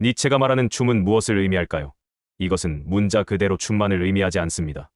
니체가 말하는 춤은 무엇을 의미할까요? 이것은 문자 그대로 춤만을 의미하지 않습니다.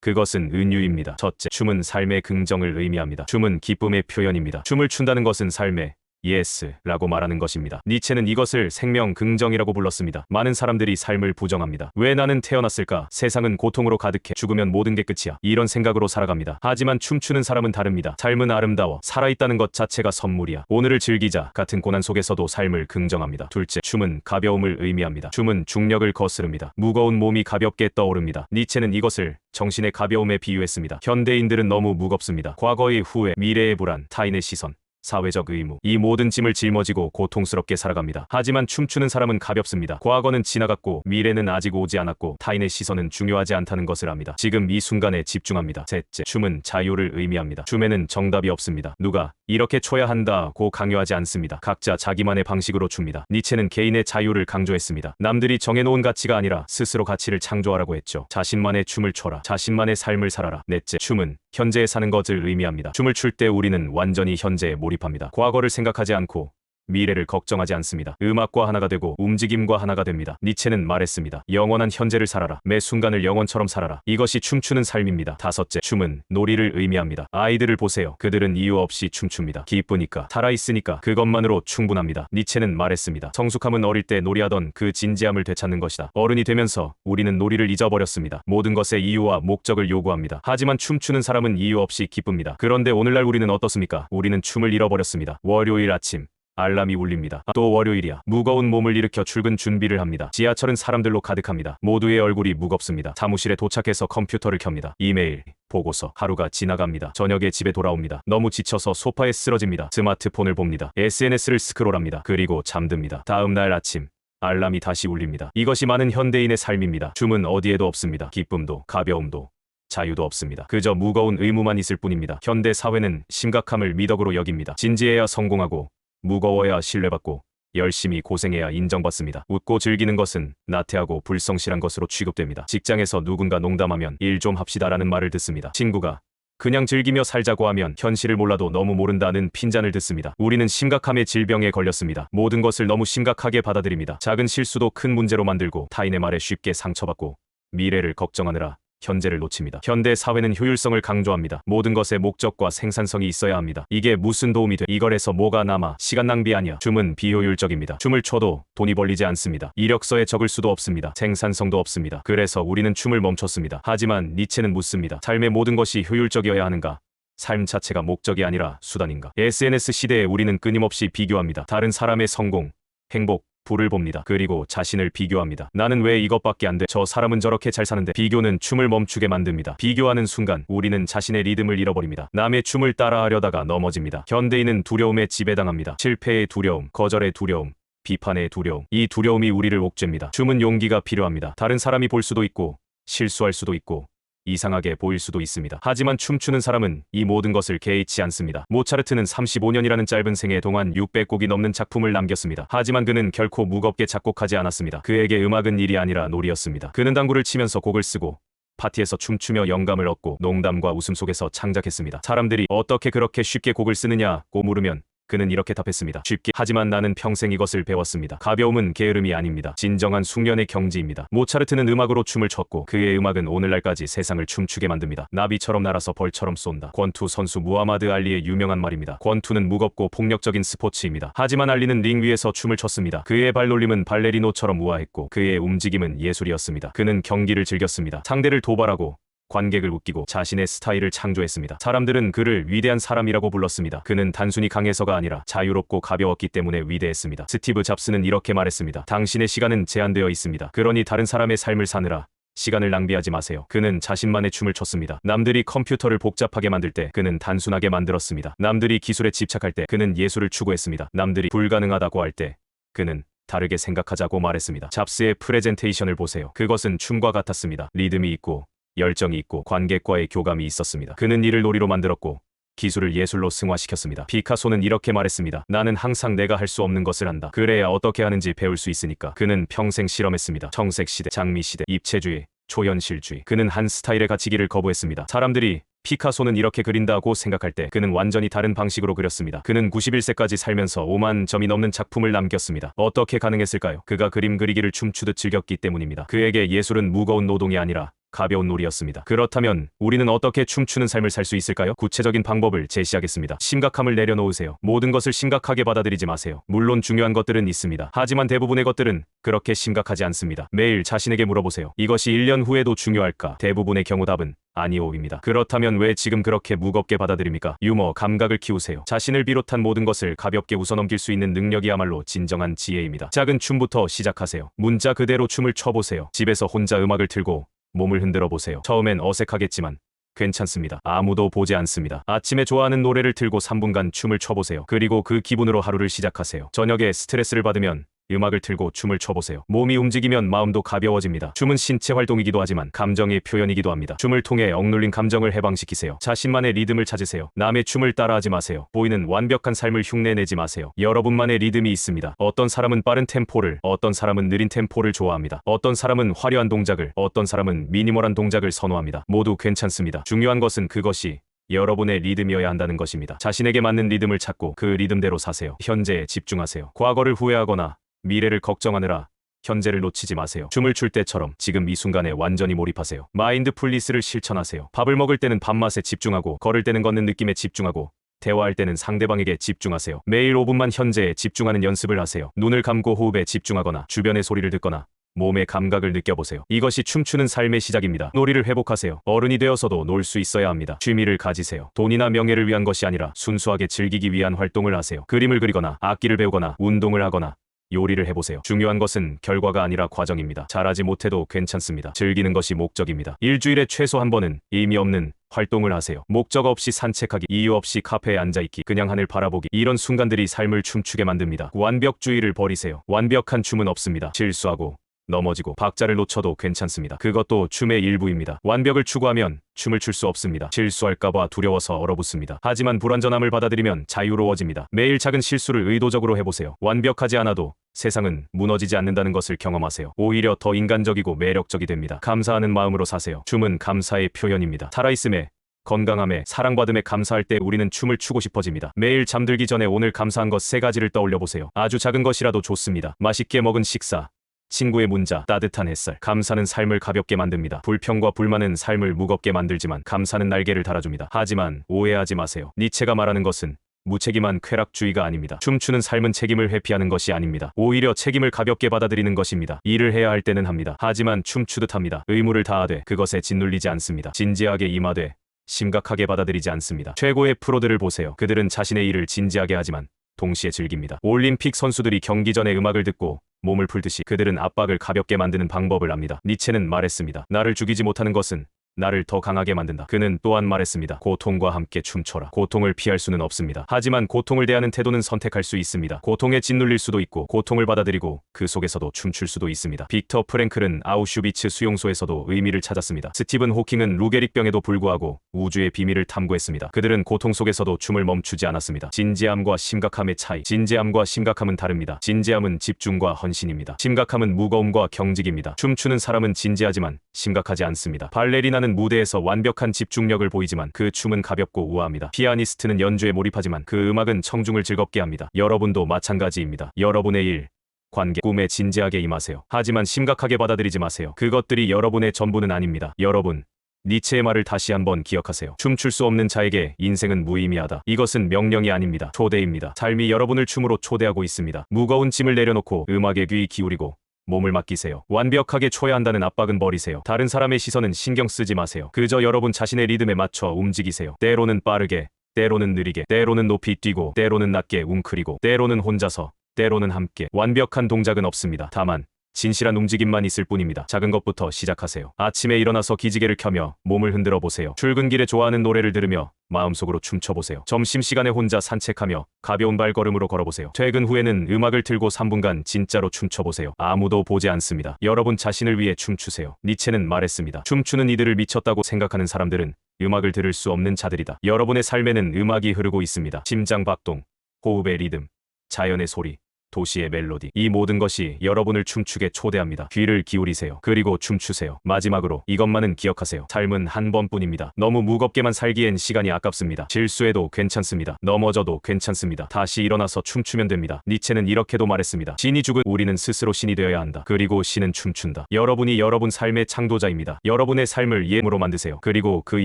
그것은 은유입니다. 첫째, 춤은 삶의 긍정을 의미합니다. 춤은 기쁨의 표현입니다. 춤을 춘다는 것은 삶의 예스라고 말하는 것입니다. 니체는 이것을 생명 긍정이라고 불렀습니다. 많은 사람들이 삶을 부정합니다. 왜 나는 태어났을까? 세상은 고통으로 가득해. 죽으면 모든 게 끝이야. 이런 생각으로 살아갑니다. 하지만 춤추는 사람은 다릅니다. 삶은 아름다워. 살아있다는 것 자체가 선물이야. 오늘을 즐기자. 같은 고난 속에서도 삶을 긍정합니다. 둘째, 춤은 가벼움을 의미합니다. 춤은 중력을 거스릅니다. 무거운 몸이 가볍게 떠오릅니다. 니체는 이것을 정신의 가벼움에 비유했습니다. 현대인들은 너무 무겁습니다. 과거의 후회, 미래의 불안, 타인의 시선, 사회적 의무. 이 모든 짐을 짊어지고 고통스럽게 살아갑니다. 하지만 춤추는 사람은 가볍습니다. 과거는 지나갔고 미래는 아직 오지 않았고 타인의 시선은 중요하지 않다는 것을 압니다. 지금 이 순간에 집중합니다. 셋째, 춤은 자유를 의미합니다. 춤에는 정답이 없습니다. 누가 이렇게 춰야 한다고 강요하지 않습니다. 각자 자기만의 방식으로 춥니다. 니체는 개인의 자유를 강조했습니다. 남들이 정해놓은 가치가 아니라 스스로 가치를 창조하라고 했죠. 자신만의 춤을 춰라. 자신만의 삶을 살아라. 넷째, 춤은 현재에 사는 것을 의미합니다. 춤을 출 때 우리는 완전히 현재에 몰입합니다. 과거를 생각하지 않고 미래를 걱정하지 않습니다. 음악과 하나가 되고 움직임과 하나가 됩니다. 니체는 말했습니다. 영원한 현재를 살아라. 매 순간을 영원처럼 살아라. 이것이 춤추는 삶입니다. 다섯째, 춤은 놀이를 의미합니다. 아이들을 보세요. 그들은 이유 없이 춤춥니다. 기쁘니까, 살아있으니까 그것만으로 충분합니다. 니체는 말했습니다. 성숙함은 어릴 때 놀이하던 그 진지함을 되찾는 것이다. 어른이 되면서 우리는 놀이를 잊어버렸습니다. 모든 것에 이유와 목적을 요구합니다. 하지만 춤추는 사람은 이유 없이 기쁩니다. 그런데 오늘날 우리는 어떻습니까? 우리는 춤을 잃어버렸습니다. 월요일 아침, 알람이 울립니다. 또 월요일이야. 무거운 몸을 일으켜 출근 준비를 합니다. 지하철은 사람들로 가득합니다. 모두의 얼굴이 무겁습니다. 사무실에 도착해서 컴퓨터를 켭니다. 이메일, 보고서, 하루가 지나갑니다. 저녁에 집에 돌아옵니다. 너무 지쳐서 소파에 쓰러집니다. 스마트폰을 봅니다. SNS를 스크롤합니다. 그리고 잠듭니다. 다음 날 아침, 알람이 다시 울립니다. 이것이 많은 현대인의 삶입니다. 춤은 어디에도 없습니다. 기쁨도, 가벼움도, 자유도 없습니다. 그저 무거운 의무만 있을 뿐입니다. 현대 사회는 심각함을 미덕으로 여깁니다. 진지해야 성공하고 무거워야 신뢰받고 열심히 고생해야 인정받습니다. 웃고 즐기는 것은 나태하고 불성실한 것으로 취급됩니다. 직장에서 누군가 농담하면 일 좀 합시다라는 말을 듣습니다. 친구가 그냥 즐기며 살자고 하면 현실을 몰라도 너무 모른다는 핀잔을 듣습니다. 우리는 심각함의 질병에 걸렸습니다. 모든 것을 너무 심각하게 받아들입니다. 작은 실수도 큰 문제로 만들고 타인의 말에 쉽게 상처받고 미래를 걱정하느라 현재를 놓칩니다. 현대 사회는 효율성을 강조합니다. 모든 것에 목적과 생산성이 있어야 합니다. 이게 무슨 도움이 돼? 이걸해서 뭐가 남아? 시간 낭비 아니야. 춤은 비효율적입니다. 춤을 춰도 돈이 벌리지 않습니다. 이력서에 적을 수도 없습니다. 생산성도 없습니다. 그래서 우리는 춤을 멈췄습니다. 하지만 니체는 묻습니다. 삶의 모든 것이 효율적이어야 하는가? 삶 자체가 목적이 아니라 수단인가? SNS 시대에 우리는 끊임없이 비교합니다. 다른 사람의 성공, 행복, 불을 봅니다. 그리고 자신을 비교합니다. 나는 왜 이것밖에 안 돼? 저 사람은 저렇게 잘 사는데 비교는 춤을 멈추게 만듭니다. 비교하는 순간 우리는 자신의 리듬을 잃어버립니다. 남의 춤을 따라하려다가 넘어집니다. 현대인은 두려움에 지배당합니다. 실패의 두려움, 거절의 두려움, 비판의 두려움. 이 두려움이 우리를 옥죄입니다. 춤은 용기가 필요합니다. 다른 사람이 볼 수도 있고 실수할 수도 있고 이상하게 보일 수도 있습니다. 하지만 춤추는 사람은 이 모든 것을 개의치 않습니다. 모차르트는 35년이라는 짧은 생애 동안 600곡이 넘는 작품을 남겼습니다. 하지만 그는 결코 무겁게 작곡하지 않았습니다. 그에게 음악은 일이 아니라 놀이였습니다. 그는 당구를 치면서 곡을 쓰고 파티에서 춤추며 영감을 얻고 농담과 웃음 속에서 창작했습니다. 사람들이 어떻게 그렇게 쉽게 곡을 쓰느냐고 물으면 그는 이렇게 답했습니다. 쉽게 하지만 나는 평생 이것을 배웠습니다. 가벼움은 게으름이 아닙니다. 진정한 숙련의 경지입니다. 모차르트는 음악으로 춤을 췄고 그의 음악은 오늘날까지 세상을 춤추게 만듭니다. 나비처럼 날아서 벌처럼 쏜다. 권투 선수 무하마드 알리의 유명한 말입니다. 권투는 무겁고 폭력적인 스포츠입니다. 하지만 알리는 링 위에서 춤을 췄습니다. 그의 발놀림은 발레리노처럼 우아했고 그의 움직임은 예술이었습니다. 그는 경기를 즐겼습니다. 상대를 도발하고 관객을 웃기고 자신의 스타일을 창조했습니다. 사람들은 그를 위대한 사람이라고 불렀습니다. 그는 단순히 강해서가 아니라 자유롭고 가벼웠기 때문에 위대했습니다. 스티브 잡스는 이렇게 말했습니다. 당신의 시간은 제한되어 있습니다. 그러니 다른 사람의 삶을 사느라 시간을 낭비하지 마세요. 그는 자신만의 춤을 췄습니다. 남들이 컴퓨터를 복잡하게 만들 때 그는 단순하게 만들었습니다. 남들이 기술에 집착할 때 그는 예술을 추구했습니다. 남들이 불가능하다고 할 때 그는 다르게 생각하자고 말했습니다. 잡스의 프레젠테이션을 보세요. 그것은 춤과 같았습니다. 리듬이 있고 열정이 있고 관객과의 교감이 있었습니다. 그는 이를 놀이로 만들었고 기술을 예술로 승화시켰습니다. 피카소는 이렇게 말했습니다. 나는 항상 내가 할 수 없는 것을 한다. 그래야 어떻게 하는지 배울 수 있으니까. 그는 평생 실험했습니다. 청색시대, 장미시대, 입체주의, 초현실주의. 그는 한 스타일에 갇히기를 거부했습니다. 사람들이 피카소는 이렇게 그린다고 생각할 때 그는 완전히 다른 방식으로 그렸습니다. 그는 91세까지 살면서 5만 점이 넘는 작품을 남겼습니다. 어떻게 가능했을까요? 그가 그림 그리기를 춤추듯 즐겼기 때문입니다. 그에게 예술은 무거운 노동이 아니라 가벼운 놀이였습니다. 그렇다면 우리는 어떻게 춤추는 삶을 살 수 있을까요? 구체적인 방법을 제시하겠습니다. 심각함을 내려놓으세요. 모든 것을 심각하게 받아들이지 마세요. 물론 중요한 것들은 있습니다. 하지만 대부분의 것들은 그렇게 심각하지 않습니다. 매일 자신에게 물어보세요. 이것이 1년 후에도 중요할까? 대부분의 경우 답은 아니오입니다. 그렇다면 왜 지금 그렇게 무겁게 받아들입니까? 유머, 감각을 키우세요. 자신을 비롯한 모든 것을 가볍게 웃어넘길 수 있는 능력이야말로 진정한 지혜입니다. 작은 춤부터 시작하세요. 문자 그대로 춤을 춰보세요. 집에서 혼자 음악을 틀고 몸을 흔들어 보세요. 처음엔 어색하겠지만 괜찮습니다. 아무도 보지 않습니다. 아침에 좋아하는 노래를 틀고 3분간 춤을 춰보세요. 그리고 그 기분으로 하루를 시작하세요. 저녁에 스트레스를 받으면 음악을 틀고 춤을 춰보세요. 몸이 움직이면 마음도 가벼워집니다. 춤은 신체 활동이기도 하지만 감정의 표현이기도 합니다. 춤을 통해 억눌린 감정을 해방시키세요. 자신만의 리듬을 찾으세요. 남의 춤을 따라하지 마세요. 보이는 완벽한 삶을 흉내내지 마세요. 여러분만의 리듬이 있습니다. 어떤 사람은 빠른 템포를, 어떤 사람은 느린 템포를 좋아합니다. 어떤 사람은 화려한 동작을, 어떤 사람은 미니멀한 동작을 선호합니다. 모두 괜찮습니다. 중요한 것은 그것이 여러분의 리듬이어야 한다는 것입니다. 자신에게 맞는 리듬을 찾고 그 리듬대로 사세요. 현재에 집중하세요. 과거를 후회하거나 미래를 걱정하느라 현재를 놓치지 마세요. 춤을 출 때처럼 지금 이 순간에 완전히 몰입하세요. 마인드 풀리스를 실천하세요. 밥을 먹을 때는 밥맛에 집중하고 걸을 때는 걷는 느낌에 집중하고 대화할 때는 상대방에게 집중하세요. 매일 5분만 현재에 집중하는 연습을 하세요. 눈을 감고 호흡에 집중하거나 주변의 소리를 듣거나 몸의 감각을 느껴보세요. 이것이 춤추는 삶의 시작입니다. 놀이를 회복하세요. 어른이 되어서도 놀 수 있어야 합니다. 취미를 가지세요. 돈이나 명예를 위한 것이 아니라 순수하게 즐기기 위한 활동을 하세요. 그림을 그리거나 악기를 배우거나 운동을 하거나 요리를 해보세요. 중요한 것은 결과가 아니라 과정입니다. 잘하지 못해도 괜찮습니다. 즐기는 것이 목적입니다. 일주일에 최소 한 번은 의미 없는 활동을 하세요. 목적 없이 산책하기, 이유 없이 카페에 앉아있기, 그냥 하늘 바라보기. 이런 순간들이 삶을 춤추게 만듭니다. 완벽주의를 버리세요. 완벽한 춤은 없습니다. 실수하고 넘어지고 박자를 놓쳐도 괜찮습니다. 그것도 춤의 일부입니다. 완벽을 추구하면 춤을 출 수 없습니다. 실수할까봐 두려워서 얼어붙습니다. 하지만 불완전함을 받아들이면 자유로워집니다. 매일 작은 실수를 의도적으로 해보세요. 완벽하지 않아도 세상은 무너지지 않는다는 것을 경험하세요. 오히려 더 인간적이고 매력적이 됩니다. 감사하는 마음으로 사세요. 춤은 감사의 표현입니다. 살아있음에 건강함에 사랑받음에 감사할 때 우리는 춤을 추고 싶어집니다. 매일 잠들기 전에 오늘 감사한 것 세 가지를 떠올려 보세요. 아주 작은 것이라도 좋습니다. 맛있게 먹은 식사, 친구의 문자, 따뜻한 햇살. 감사는 삶을 가볍게 만듭니다. 불평과 불만은 삶을 무겁게 만들지만 감사는 날개를 달아줍니다. 하지만 오해하지 마세요. 니체가 말하는 것은 무책임한 쾌락주의가 아닙니다. 춤추는 삶은 책임을 회피하는 것이 아닙니다. 오히려 책임을 가볍게 받아들이는 것입니다. 일을 해야 할 때는 합니다. 하지만 춤추듯 합니다. 의무를 다하되 그것에 짓눌리지 않습니다. 진지하게 임하되 심각하게 받아들이지 않습니다. 최고의 프로들을 보세요. 그들은 자신의 일을 진지하게 하지만 동시에 즐깁니다. 올림픽 선수들이 경기 전에 음악을 듣고 몸을 풀듯이 그들은 압박을 가볍게 만드는 방법을 압니다. 니체는 말했습니다. 나를 죽이지 못하는 것은 나를 더 강하게 만든다. 그는 또한 말했습니다. 고통과 함께 춤춰라. 고통을 피할 수는 없습니다. 하지만 고통을 대하는 태도는 선택할 수 있습니다. 고통에 짓눌릴 수도 있고 고통을 받아들이고 그 속에서도 춤출 수도 있습니다. 빅터 프랭클은 아우슈비츠 수용소에서도 의미를 찾았습니다. 스티븐 호킹은 루게릭병에도 불구하고 우주의 비밀을 탐구했습니다. 그들은 고통 속에서도 춤을 멈추지 않았습니다. 진지함과 심각함의 차이. 진지함과 심각함은 다릅니다. 진지함은 집중과 헌신입니다. 심각함은 무거움과 경직입니다. 춤추는 사람은 진지하지만 심각하지 않습니다. 발레리나 는 무대에서 완벽한 집중력을 보이지만 그 춤은 가볍고 우아합니다. 피아니스트는 연주에 몰입하지만 그 음악은 청중을 즐겁게 합니다. 여러분도 마찬가지입니다. 여러분의 일, 관계, 꿈에 진지하게 임하세요. 하지만 심각하게 받아들이지 마세요. 그것들이 여러분의 전부는 아닙니다. 여러분, 니체의 말을 다시 한번 기억하세요. 춤출 수 없는 자에게 인생은 무의미하다. 이것은 명령이 아닙니다. 초대입니다. 삶이 여러분을 춤으로 초대하고 있습니다. 무거운 짐을 내려놓고 음악에 귀 기울이고 몸을 맡기세요. 완벽하게 쳐야 한다는 압박은 버리세요. 다른 사람의 시선은 신경 쓰지 마세요. 그저 여러분 자신의 리듬에 맞춰 움직이세요. 때로는 빠르게, 때로는 느리게, 때로는 높이 뛰고, 때로는 낮게 웅크리고, 때로는 혼자서, 때로는 함께. 완벽한 동작은 없습니다. 다만 진실한 움직임만 있을 뿐입니다. 작은 것부터 시작하세요. 아침에 일어나서 기지개를 켜며 몸을 흔들어 보세요. 출근길에 좋아하는 노래를 들으며 마음속으로 춤춰보세요. 점심시간에 혼자 산책하며 가벼운 발걸음으로 걸어보세요. 퇴근 후에는 음악을 틀고 3분간 진짜로 춤춰보세요. 아무도 보지 않습니다. 여러분 자신을 위해 춤추세요. 니체는 말했습니다. 춤추는 이들을 미쳤다고 생각하는 사람들은 음악을 들을 수 없는 자들이다. 여러분의 삶에는 음악이 흐르고 있습니다. 심장 박동, 호흡의 리듬, 자연의 소리, 도시의 멜로디. 이 모든 것이 여러분을 춤추게 초대합니다. 귀를 기울이세요. 그리고 춤추세요. 마지막으로 이것만은 기억하세요. 삶은 한 번뿐입니다. 너무 무겁게만 살기엔 시간이 아깝습니다. 실수해도 괜찮습니다. 넘어져도 괜찮습니다. 다시 일어나서 춤추면 됩니다. 니체는 이렇게도 말했습니다. 신이 죽은 우리는 스스로 신이 되어야 한다. 그리고 신은 춤춘다. 여러분이 여러분 삶의 창조자입니다. 여러분의 삶을 예물로 만드세요. 그리고 그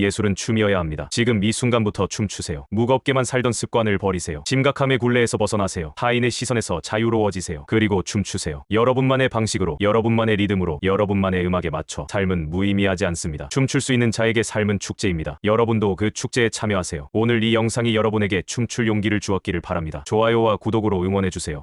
예술은 춤이어야 합니다. 지금 이 순간부터 춤추세요. 무겁게만 살던 습관을 버리세요. 심각함의 굴레에서 벗어나세요. 타인의 시선에서 자유로워지세요. 그리고 춤추세요. 여러분만의 방식으로, 여러분만의 리듬으로, 여러분만의 음악에 맞춰 삶은 무의미하지 않습니다. 춤출 수 있는 자에게 삶은 축제입니다. 여러분도 그 축제에 참여하세요. 오늘 이 영상이 여러분에게 춤출 용기를 주었기를 바랍니다. 좋아요와 구독으로 응원해주세요.